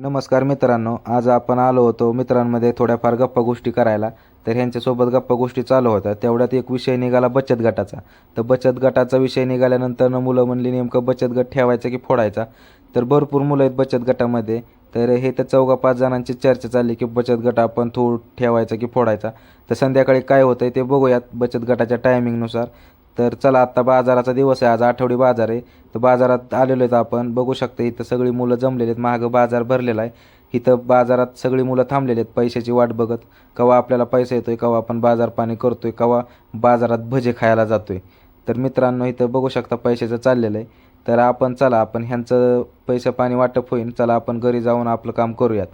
नमस्कार मित्रांनो आज आपण आलो होतो मित्रांमध्ये थोड्याफार गप्पा गोष्टी करायला. तर ह्यांच्यासोबत गप्पा गोष्टी चालू होत्या. तेवढ्यात एक विषय निघाला बचत गटाचा. तर बचत गटाचा विषय निघाल्यानंतर मुलं म्हणली नेमकं बचत गट ठेवायचा की फोडायचा? तर भरपूर मुलं आहेत बचत गटामध्ये. तर हे तर चौघा पाच जणांची चर्चा चालली की बचत गट आपण थोड ठेवायचा की फोडायचा? तर संध्याकाळी काय होतं आहे ते बघूयात बचत गटाच्या टायमिंगनुसार तर चला आत्ता बाजाराचा दिवस आहे. आज आठवडी बाजार आहे. तर बाजारात आलेलो आहेत आपण. बघू शकता इथं सगळी मुलं जमलेली आहेत. महाग बाजार भरलेला आहे. इथं बाजारात सगळी मुलं थांबलेली आहेत. पैशाची वाट बघत कवा आपल्याला पैसा येतोय कवा आपण बाजार पाणी करतोय कवा बाजारात भजे खायला जातोय. तर मित्रांनो इथं बघू शकता पैशाचं चाललेलं आहे. तर आपण चला आपण ह्यांचं पैसे पाणी वाटप होईल चला आपण घरी जाऊन आपलं काम करूयात.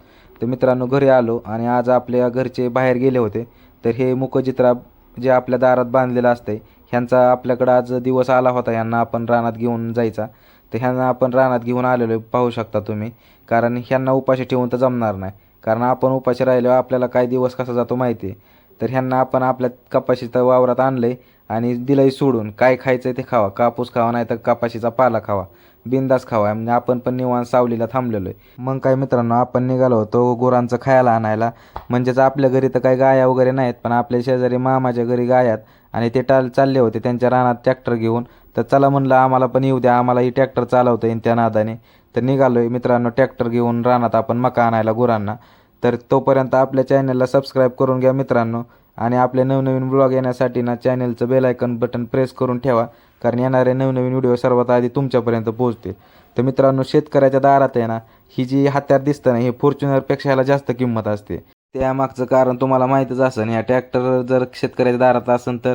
तर मित्रांनो घरी आलो आणि आज आपल्या घरचे बाहेर गेले होते. तर हे मुकजित्रा जे आपल्या दारात बांधलेलं असतंय ह्यांचा आपल्याकडं आज दिवस आला होता ह्यांना आपण रानात घेऊन जायचा. तर ह्यांना आपण रानात घेऊन आलेलो आहे पाहू शकता तुम्ही. कारण ह्यांना उपाशी ठेवून तर जमणार नाही. कारण आपण उपाशी राहिल्यावर आपल्याला काय दिवस कसा जातो माहिती आहे. तर ह्यांना आपण आपल्या कपाशीचं वावरात आणलं आहे आणि दिलंही सोडून. काय खायचं आहे ते खावा. कापूस खावा नाही तर कपाशीचा पाला खावा. बिंदास खावा. म्हणजे आपण पण निवांत सावलीला थांबलेलो आहे. मग काय मित्रांनो आपण निघालो होतो गुरांचं खायला आणायला. म्हणजेच आपल्या घरी तर काही गाया वगैरे नाहीत पण आपल्या शेजारी मामाच्या घरी गायात आणि ते टाल चालले होते त्यांच्या रानात ट्रॅक्टर घेऊन. तर चला म्हणलं आम्हाला पण येऊ द्या. आम्हालाही ट्रॅक्टर चालवता येईल त्या नादाने. तर निघालो आहे मित्रांनो ट्रॅक्टर घेऊन रानात आपण मका आणायला गुरांना. तर तोपर्यंत आपल्या चॅनलला सबस्क्राईब करून घ्या मित्रांनो. आणि आपले नवनवीन ब्लॉग येण्यासाठी ना चॅनलचं बेल आयकन बटन प्रेस करून ठेवा. कारण येणारे नवनवीन व्हिडिओ सर्वात आधी तुमच्यापर्यंत पोहोचतील. तर मित्रांनो शेतकऱ्याच्या दारात आहे ना ही जी हत्यार दिसतं ना ही फॉर्च्युनरपेक्षा ह्याला जास्त किंमत असते. त्यामागचं कारण तुम्हाला माहीतच असेल ह्या ट्रॅक्टर जर शेतकऱ्याच्या दारात असेल तर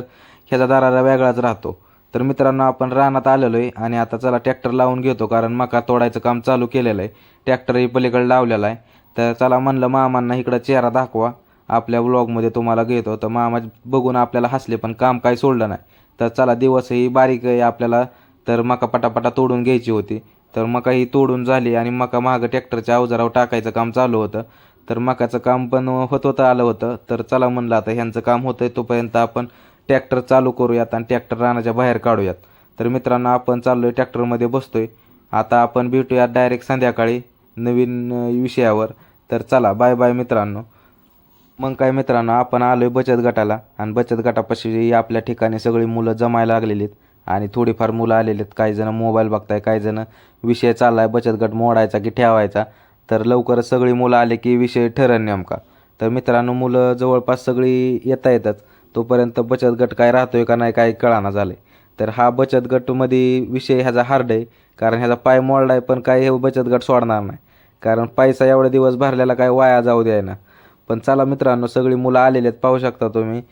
ह्याचा दाराला वेगळाच राहतो. तर मित्रांनो आपण रानात आलेलो आहे आणि आता चला ट्रॅक्टर लावून घेतो कारण मका तोडायचं काम चालू केलेलं आहे. ट्रॅक्टरही पलीकडे लावलेला आहे. तर चला म्हणलं मामांना इकडं चेहरा दाखवा. आपल्या ब्लॉगमध्ये तुम्हाला घेतो तर मामा बघून आपल्याला हसले पण काम काय सोडलं नाही. तर चला दिवसही बारीक आहे आपल्याला. तर मका पटापटा तोडून घ्यायची होती. तर मका ही तोडून झाली आणि मका मागं ट्रॅक्टरच्या अवजारावर टाकायचं काम चालू होतं. तर मकाचं काम पण होत होतं आलं होतं. तर चला म्हणलं आता ह्यांचं काम होतं आहे तोपर्यंत आपण ट्रॅक्टर चालू करूयात आणि ट्रॅक्टर रानाच्या बाहेर काढूयात. तर मित्रांनो आपण चाललो आहे ट्रॅक्टरमध्ये बसतोय. आता आपण भेटूयात डायरेक्ट संध्याकाळी. नवीन विषयावर. तर चला बाय बाय मित्रांनो. मग काय मित्रांनो आपण आलो आहे बचत गटाला. आणि बचत गटापाशी आपल्या ठिकाणी सगळी मुलं जमायला लागलेली आहेत. आणि थोडीफार मुलं आलेली आहेत. काही जणं मोबाईल बघताय काही जण विषय चालला आहे बचत गट मोडायचा की ठेवायचा. तर लवकरच सगळी मुलं आले की विषय ठरण नेमका. तर मित्रांनो मुलं जवळपास सगळी येता येतात. तोपर्यंत बचत गट काय राहतोय का नाही काय कळाना झालं आहे तर हा बचत गटमध्ये विषय ह्याचा हार्ड आहे. कारण ह्याचा पाय मोडला आहे पण काय हे बचत गट सोडणार नाही. कारण पैसा एवढे दिवस भरलेला काय वाया जाऊ द्याय ना. पण चला मित्रांनो सगळी मुलं आलेली आहेत पाहू शकता तुम्ही.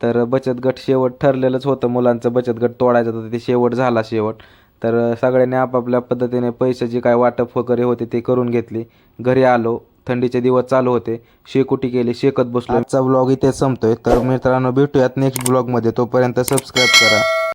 तर बचत गट शेवट ठरलेलंच होतं मुलांचं बचत गट तोडायचं तर ते शेवट झाला शेवट. तर सगळ्यांनी आपापल्या पद्धतीने पैशाची काय वाटप वगैरे होते ते करून घेतली. घरी आलो थंडीचे दिवस चालू होते. शेकोटी केली शेकत बसलो. आजचा ब्लॉग इथे संपतोय. तर मित्रांनो भेटूयात नेक्स्ट ब्लॉगमध्ये तोपर्यंत सबस्क्राईब करा.